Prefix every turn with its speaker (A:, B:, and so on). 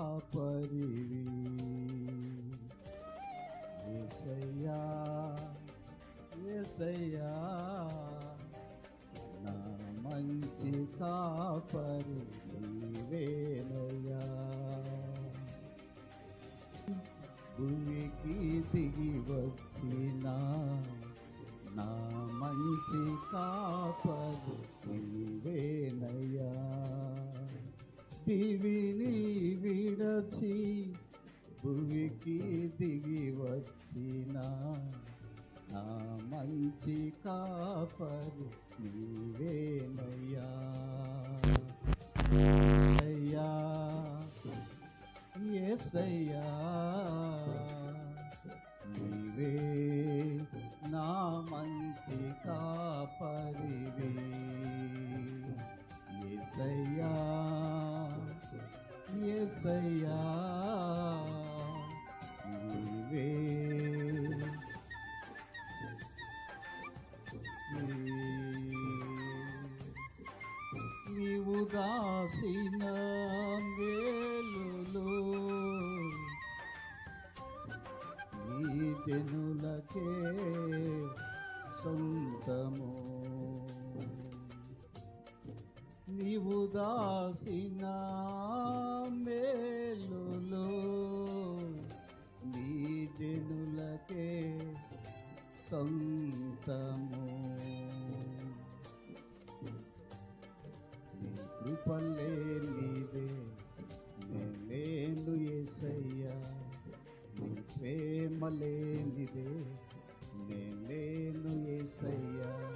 A: కాపరివి ఏసయ్యా ఏసయ్యా నా మంచి కాపరి నీవేనయ్యా. భూమికి దిగి వచ్చిన నా మంచి కా దివిని విడచి భూమికి దిగి వచ్చిన నా మంచి కాపరి నీవేనయ్యా. అయ్యా ఏసయ్యా ఏసయ్యా నీవే. నీవు దాసిన వేలులో ఈ జనులకే సొంతము. నీవు దాసిన మేలులో నీ జనులకే సొంతము. నీ కృపలే నీదే నేను ఏసయ్యా. నీ ప్రేమలేనిదే నేను ఏసయ్యా.